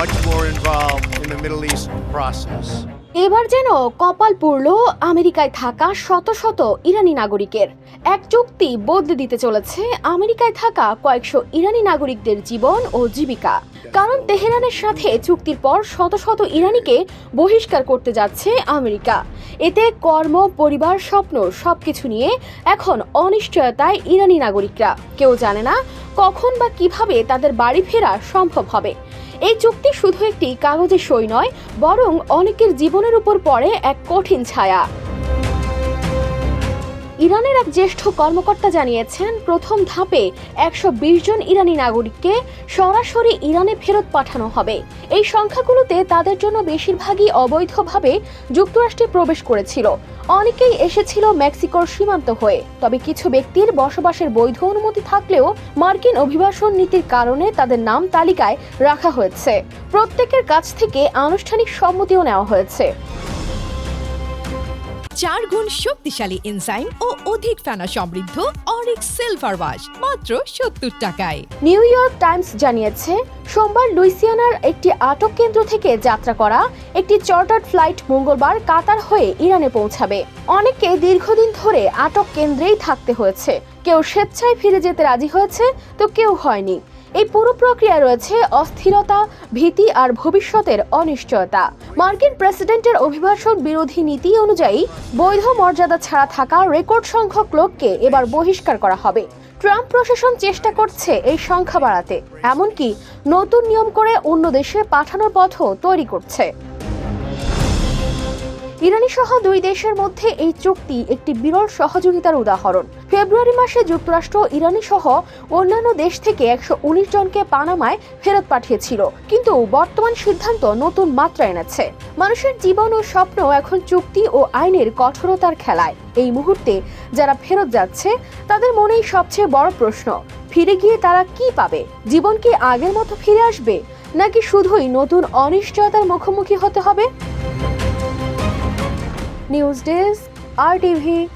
much more involved in the Middle East process. এবার যেন কপাল পড়ল আমেরিকায় থাকা শত শত ইরানি নাগরিকের। এক চুক্তি বদলে দিতে চলেছে আমেরিকায় থাকা কয়েকশো ইরানি নাগরিকদের জীবন ও জীবিকা। কারণ তেহরানের সাথে চুক্তির পর শত শত ইরানিকে বহিষ্কার করতে যাচ্ছে আমেরিকা। এতে কর্ম, পরিবার, স্বপ্ন সবকিছু নিয়ে এখন অনিশ্চয়তায় ইরানি নাগরিকরা। কেউ জানে না কখন বা কীভাবে তাদের বাড়ি ফেরা সম্ভব হবে। এই চুক্তি শুধু একটি কাগজে সই নয়, বরং অনেকের জীবনের উপর পড়ে এক কঠিন ছায়া। ইরানের এক জ্যেষ্ঠ কর্মকর্তা জানিয়েছেন, প্রথম ধাপে একশো বিশ জন ইরানি নাগরিককে সরাসরি ইরানে ফেরত পাঠানো হবে। এই সংখ্যাগুলোতে তাদের জন্য বেশিরভাগই অবৈধভাবে যুক্তরাষ্ট্রে প্রবেশ করেছিল। অনেকেই এসেছিল মেক্সিকোর সীমান্ত হয়ে। তবে কিছু ব্যক্তির বসবাসের বৈধ অনুমতি থাকলেও মার্কিন অভিবাসন নীতির কারণে তাদের নাম তালিকায় রাখা হয়েছে। প্রত্যেকের কাছ থেকে আনুষ্ঠানিক সম্মতিও নেওয়া হয়েছে। চার গুণ শক্তিশালী এনজাইম ও অধিক ফেনা সমৃদ্ধ অরিক সিলভার ওয়াশ, মাত্র সত্তর টাকায়। নিউ ইয়র্ক টাইমস জানিয়েছে, সোমবার লুইসিয়ানার একটি আটক কেন্দ্র থেকে যাত্রা করা একটি চার্টার্ড ফ্লাইট মঙ্গলবার কাতার হয়ে ইরানে পৌঁছাবে। অনেককে দীর্ঘদিন ধরে আটক কেন্দ্রেই থাকতে হয়েছে। কেউ স্বেচ্ছায় ফিরে যেতে রাজি হয়েছে, তো কেউ হয়নি। এই পুরো প্রক্রিয়া রয়েছে অস্থিরতা, ভীতি আর ভবিষ্যতের অনিশ্চয়তা। মার্কিন প্রেসিডেন্টের অভিবাসন বিরোধী নীতি অনুযায়ী বৈধ মর্যাদা ছাড়া থাকা রেকর্ড সংখ্যক লোককে এবার বহিষ্কার করা হবে। ট্রাম্প প্রশাসন চেষ্টা করছে এই সংখ্যা বাড়াতে। এমনকি নতুন নিয়ম করে অন্য দেশে পাঠানোর পথও তৈরি করছে। ইরানি সহ দুই দেশের মধ্যে এই চুক্তি একটি বিরল সহযোগিতার উদাহরণ। ফেব্রুয়ারি মাসে যুক্তরাষ্ট্র ইরানি সহ অন্যান্য দেশ থেকে একশো উনিশ জনকে পানামায় ফেরত পাঠিয়েছিল, কিন্তু বর্তমান সিদ্ধান্ত নতুন মাত্রা এনেছে। মানুষের জীবন ও স্বপ্ন এখন চুক্তি ও আইনের কঠোরতার খেলায়। এই মুহূর্তে যারা ফেরত যাচ্ছে, তাদের মনেই সবচেয়ে বড় প্রশ্ন, ফিরে গিয়ে তারা কি পাবে? জীবন কি আগের মতো ফিরে আসবে? নাকি শুধুই নতুন অনিশ্চয়তার মুখোমুখি হতে হবে? News Desk, RTV,